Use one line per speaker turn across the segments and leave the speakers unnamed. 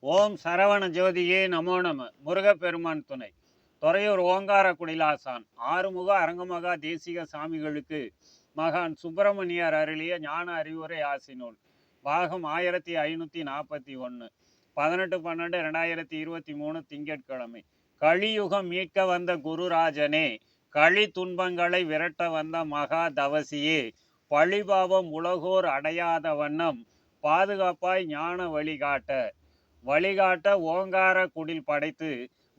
ஓம் சரவண ஜோதியே நமோ நம. முருகப்பெருமான் துணை. துறையூர் ஓங்கார குடிலாசான். ஆறுமுக அரங்கமகா தேசிக சாமிகளுக்கு மகான் சுப்பிரமணியர் அருளிய ஞான அறிவுரை ஆசினூல். பாகம் ஆயிரத்தி ஐநூற்றி நாற்பத்தி ஒன்று பதினெட்டு பன்னெண்டு ரெண்டாயிரத்தி இருபத்தி மூணு திங்கட்கிழமை. கலியுகம் மீட்க வந்த குருராஜனே களி துன்பங்களை விரட்ட வந்த மகா தவசியே பழிபாவம் உலகோர் அடையாத வண்ணம் பாதுகாப்பாய் ஞான வழிகாட்ட. வழிகாட்ட ஓங்கார குடில் படைத்து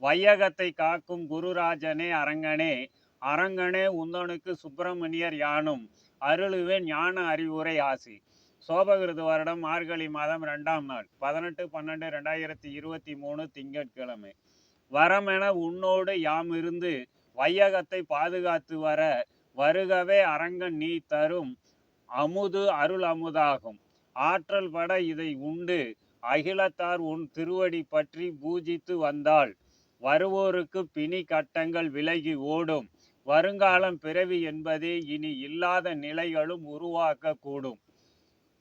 வையகத்தை காக்கும் குருராஜனே அரங்கனே அரங்கனே உந்தனுக்கு சுப்பிரமணியர் யானும் அருளுவேன் ஞான அறிவுரை ஆசி. சோபகிருது வருடம் மார்கழி மாதம் ரெண்டாம் நாள் பதினெட்டு பன்னெண்டு ரெண்டாயிரத்தி இருபத்தி மூணு திங்கட்கிழமை. வரமென உன்னோடு யாம் இருந்து வையகத்தை பாதுகாத்து வர வருகவே அரங்கன் நீ தரும் அமுது அருள் அமுதாகும். ஆற்றல் பட இதை உண்டு அகிலத்தார் உன் திருவடி பற்றி பூஜித்து வந்தால் வருவோருக்கு பிணி கட்டங்கள் விலகி ஓடும். வருங்காலம் பிறவி என்பதே இனி இல்லாத நிலைகளும் உருவாக்க கூடும்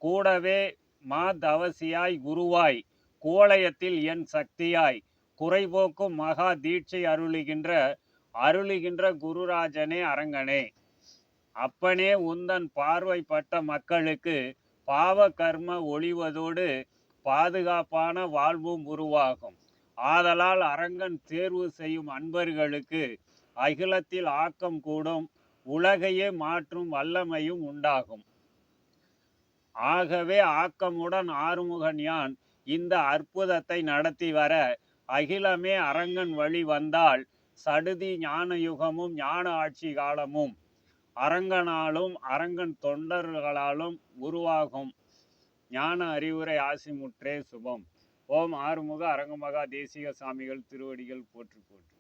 கூடவே மா தவசியாய் குருவாய் கோலயத்தில் என் சக்தியாய். குறைபோக்கும் மகா தீட்சை அருளுகின்ற அருளுகின்ற குருராஜனே அரங்கனே. அப்பனே உந்தன் பார்வைப்பட்ட மக்களுக்கு பாவ கர்ம ஒளிவதோடு பாதுகாப்பான வாழ்வும் உருவாகும். ஆதலால் அரங்கன் தேர்வு செய்யும் அன்பர்களுக்கு அகிலத்தில் ஆக்கம் கூடும் உலகையே மாற்றும் வல்லமையும் உண்டாகும். ஆகவே ஆக்கமுடன் ஆறுமுகன் யான் இந்த அற்புதத்தை நடத்தி வர அகிலமே அரங்கன் வழி வந்தால் சடுதி ஞான யுகமும் ஞான ஆட்சி காலமும் அரங்கனாலும் அரங்கன் தொண்டர்களாலும் உருவாகும். ஞான அறிவுரை ஆசிமுற்றே சுபம். ஓம் ஆறுமுக அரங்கமகா தேசிக சாமிகள் திருவடிகள் போற்று போற்று.